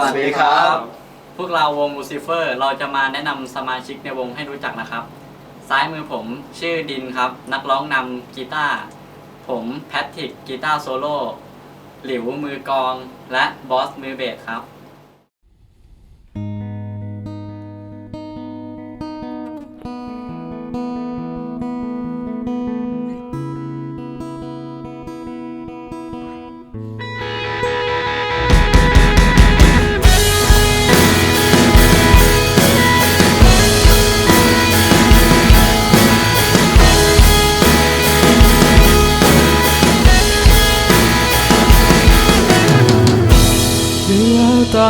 วัสดีครับ พวกเราวง Lucifer เราจะมาแนะนำสมาชิกในวงให้รู้จักนะครับ ซ้ายมือผมชื่อดินครับ นักร้องนำกีตาร์ ผมแพทริกกีตาร์โซโล่ หลิวมือกอง และบอสมือเบสครับ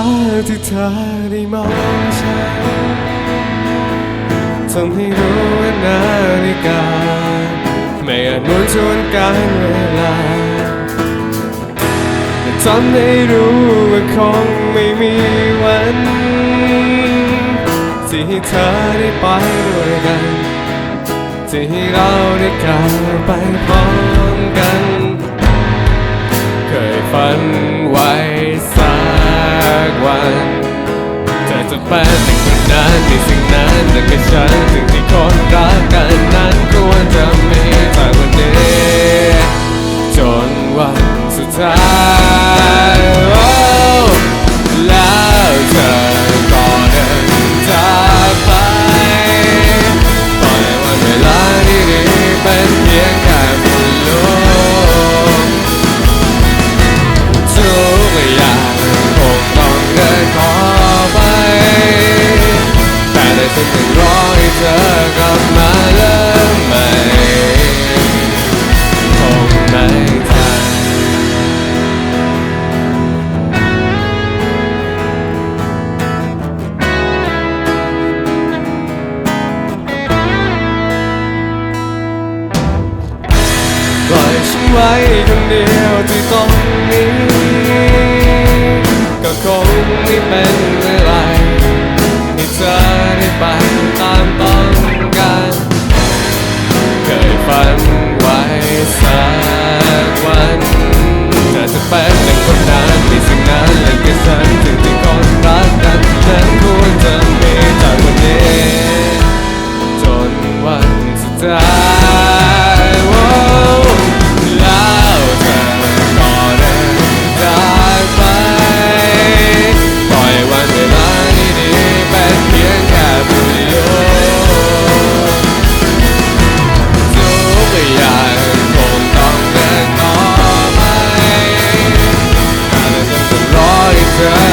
าที่เธอได้มองฉันทำให้รู้ว่านาฬิกาไม่อาจหมุนชวนการเวลาแต่ทำให้รู้ว่าคงไม่มีวัน ที่เธอได้ไปด้วยกัน ที่เราได้ก้าวไปพร้อมกัน เคยฝัน นั้น แต่ได้ฉันต้องรอให้เธอกลับมาเริ่มใหม่คงไม่ทันปล่อยฉันไว้คนเดียวที่ตรงนี้ time Whoa, แล้อเดินจากไปปล่อยวันเวลาดีๆเปเพียงแค่ผู้เดีทุกอย่างคงต้องเดินต่อไปแต่ฉันจะรออีกเธอ